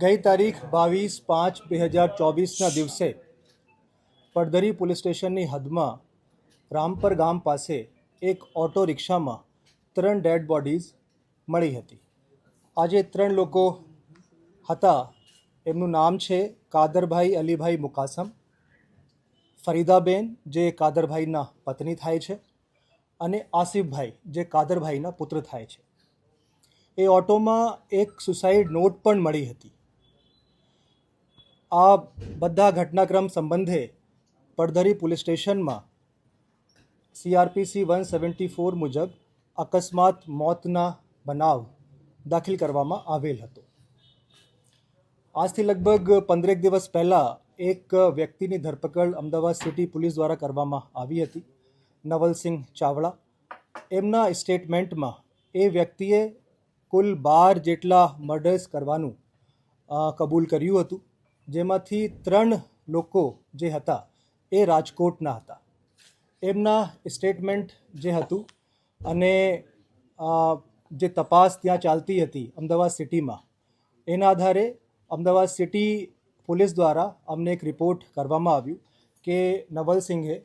ગઈ તારીખ બાવીસ પાંચ બે હજાર ચોવીસના દિવસે પડધરી પોલીસ સ્ટેશનની હદમાં રામપર ગામ પાસે એક ઓટો રિક્ષામાં ત્રણ ડેડ બોડીઝ મળી હતી. આજે ત્રણ લોકો હતા. એમનું નામ છે કાદરભાઈ અલીભાઈ મુકાસમ, ફરીદાબેન, જે કાદરભાઈના પત્ની થાય છે, અને આસિફભાઈ, જે કાદરભાઈના પુત્ર થાય છે. એ ઓટોમાં એક સુસાઇડ નોટ પણ મળી હતી. આ બધા ઘટનાક્રમ સંબંધે પડધરી પોલીસ સ્ટેશનમાં સીઆરપીસી વન સેવન્ટી ફોર મુજબ અકસ્માત મોતના બનાવ દાખલ કરવામાં આવેલ હતો. આજથી લગભગ પંદરેક દિવસ પહેલાં એક વ્યક્તિની ધરપકડ અમદાવાદ સિટી પોલીસ દ્વારા કરવામાં આવી હતી, નવલસિંહ ચાવડા. એમના સ્ટેટમેન્ટમાં એ વ્યક્તિએ કુલ બાર જેટલા મર્ડર્સ કરવાનું કબૂલ કર્યું હતું. જેમાંથી ત્રણ લોકો જે હતા એ રાજકોટના હતા. એમના સ્ટેટમેન્ટ જે હતું અને જે તપાસ ત્યાં ચાલતી હતી અમદાવાદ સિટીમાં, એના આધારે અમદાવાદ સિટી પોલીસ દ્વારા અમને એક રિપોર્ટ કરવામાં આવ્યું કે નવલસિંહે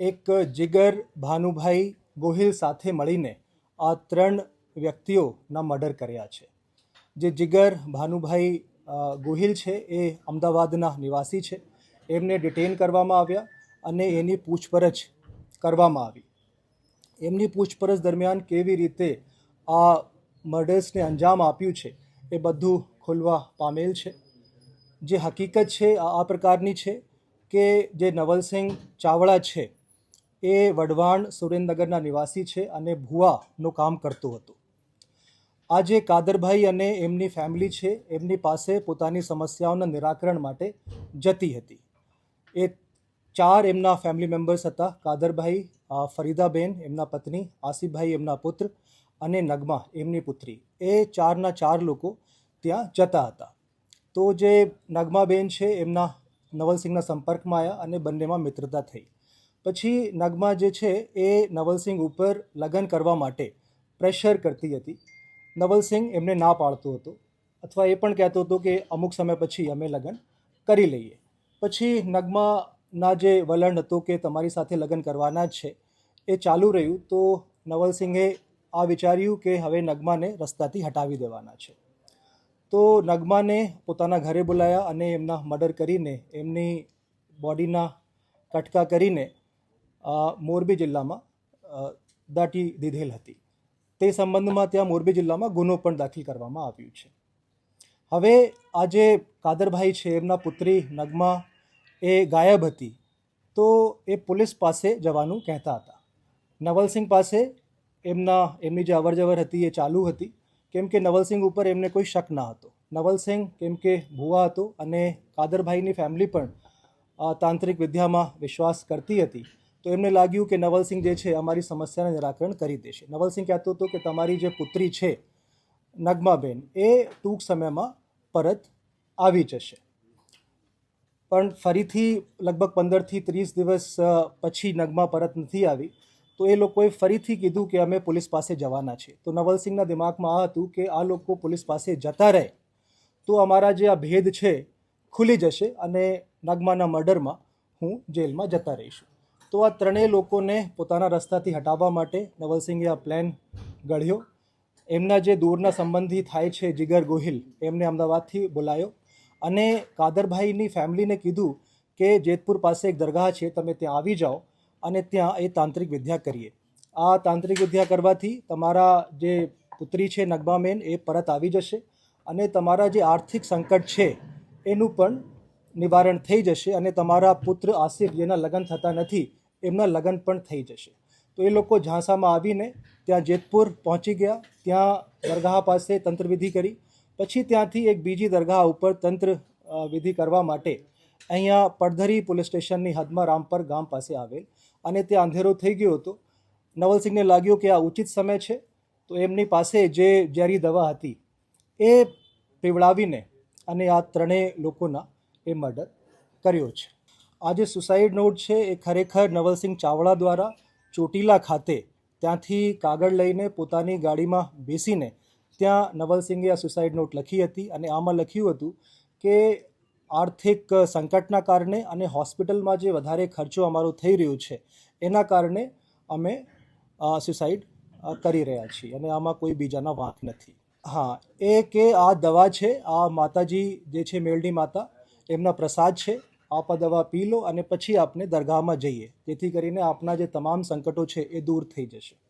એક જીગર ભાનુભાઈ ગોહિલ સાથે મળીને આ ત્રણ વ્યક્તિઓના મર્ડર કર્યા છે. જે જીગર ભાનુભાઈ ગોહિલ છે એ અમદાવાદના નિવાસી છે. એમને ડિટેન કરવામાં આવ્યા અને એની પૂછપરછ કરવામાં આવી. એમની પૂછપરછ દરમિયાન કેવી રીતે આ મર્ડર્સને અંજામ આપ્યું છે એ બધું ખુલવા પામેલ છે. જે હકીકત છે આ પ્રકારની છે કે જે નવલસિંહ ચાવડા છે એ વઢવાણ સુરેન્દ્રનગરના નિવાસી છે અને ભુવાનું કામ કરતો હતો. આ જે કાદરભાઈ અને એમની ફેમિલી છે, એમની પાસે પોતાની સમસ્યાઓના નિરાકરણ માટે જતી હતી. એ ચાર એમના ફેમિલી મેમ્બર્સ હતા, કાદરભાઈ ફરીદાબેન, એમના પત્ની, આસિફભાઈ, એમના પુત્ર અને નગમા, એમની પુત્રી. એ ચારના ચાર લોકો ત્યાં જતા હતા. તો જે નગમાબેન છે, એમના નવલસિંહના સંપર્કમાં આવ્યા અને બંનેમાં મિત્રતા થઈ. પછી નગમા જે છે, એ નવલસિંહ ઉપર લગ્ન કરવા માટે પ્રેશર કરતી હતી. નવલસિંહ એમને ના પાડતો હતો. અથવા એ પણ કહેતો હતો કે અમુક સમય પછી અમે લગ્ન કરી લઈએ. પછી નગમાના જે વલણ હતું કે તમારી સાથે લગ્ન કરવાના જ છે, એ ચાલુ રહ્યું તો નવલસિંહે આ વિચાર્યું કે હવે નગમાને રસ્તાથી હટાવી દેવાના છે. તો નગમાને પોતાના ઘરે બોલાયા અને એમના મર્ડર કરીને, એમની બોડીના કટકા કરીને મોરબી જિલ્લામાં દાટી દીધેલ હતી. તે સંબંધમાં ત્યાં મોરબી જિલ્લામાં ગુનો પણ દાખલ કરવામાં આવ્યું છે. હવે આ જે કાદરભાઈ છે, એમના પુત્રી નગમા, એ ગાયબ હતી, તો એ પોલીસ પાસે જવાનું કહેતા હતા. નવલસિંહ પાસે એમના, એમની જે અવરજવર હતી, એ ચાલુ હતી. કેમ કે નવલસિંહ ઉપર એમને કોઈ શક ના હતો. નવલસિંહ કેમ કે ભુવા હતો અને કાદરભાઈની ફેમિલી પણ તાંત્રિક વિદ્યામાં વિશ્વાસ કરતી હતી. તો એમને લાગ્યું કે નવલસિંહ જે છે, અમારી સમસ્યાને નિરાકરણ કરી દેશે. નવલસિંહ કહેતો હતો કે તમારી જે પુત્રી છે, નગમાબેન, એ ટૂંક સમયમાં પરત આવી જશે. પણ ફરીથી લગભગ પંદરથી ત્રીસ દિવસ પછી નગમા પરત નથી આવી. તો એ લોકોએ ફરીથી કીધું કે અમે પોલીસ પાસે જવાના છે તો નવલસિંહના દિમાગમાં આ હતું કે આ લોકો પોલીસ પાસે જતા રહે તો અમારા જે આ ભેદ છે, ખુલી જશે અને નગમાના મર્ડરમાં હું જેલમાં જતા રહીશું. તો આ ત્રણેય લોકોને પોતાના રસ્તાથી હટાવવા માટે નવલસિંહે આ પ્લાન ઘડ્યો. એમના જે દૂરના સંબંધી થાય છે જીગર ગોહિલ, એમને અમદાવાદથી બોલાયો. અને કાદરભાઈની ફેમિલીને કીધું કે જેતપુર પાસે એક દરગાહ છે, તમે ત્યાં આવી જાઓ અને ત્યાં એ તાંત્રિક વિદ્યા કરીએ. આ તાંત્રિક વિદ્યા કરવાથી તમારા જે પુત્રી છે નગમામેન એ પરત આવી જશે અને તમારા જે આર્થિક સંકટ છે એનું પણ નિવારણ થઈ જશે અને તમારા પુત્ર આસિફ જેના લગ્ન થતા નથી, એમના લગ્ન પણ થઈ જશે. તો એ લોકો ઝાંસામાં આવીને ત્યાં જેતપુર પહોંચી ગયા. ત્યાં દરગાહ પાસે તંત્રવિધિ કરી. પછી ત્યાંથી એક બીજી દરગાહ ઉપર તંત્ર વિધિ કરવા માટે અહીંયા પડધરી પોલીસ સ્ટેશનની હદમાં રામપર ગામ પાસે આવેલ અને ત્યાં અંધેરો થઈ ગયો હતો. નવલસિંહને લાગ્યું કે આ ઉચિત સમય છે, તો એમની પાસે જે ઝેરી દવા હતી એ પીવડાવીને અને આ ત્રણેય લોકોના એ મર્ડર કર્યો છે. આ જે સુસાઇડ નોટ છે એ ખરેખર નવલસિંહ ચાવડા દ્વારા ચોટીલા ખાતે ત્યાંથી કાગળ લઈને પોતાની ગાડીમાં બેસીને ત્યાં નવલસિંહે આ સુસાઇડ નોટ લખી હતી અને આમાં લખ્યું હતું કે આર્થિક સંકટના કારણે અને હોસ્પિટલમાં જે વધારે ખર્ચો અમારો થઈ રહ્યો છે, એના કારણે અમે સુસાઇડ કરી રહ્યા છીએ અને આમાં કોઈ બીજાના વાંક નથી. હા, એ કે આ દવા છે, આ માતાજી જે છે મેલડી માતા એમના પ્રસાદ છે, આપ આ દવા પી લો અને પછી આપને દરગાહમાં જઈએ. જેથી કરીને આપના જે તમામ સંકટો છે એ દૂર થઈ જશે.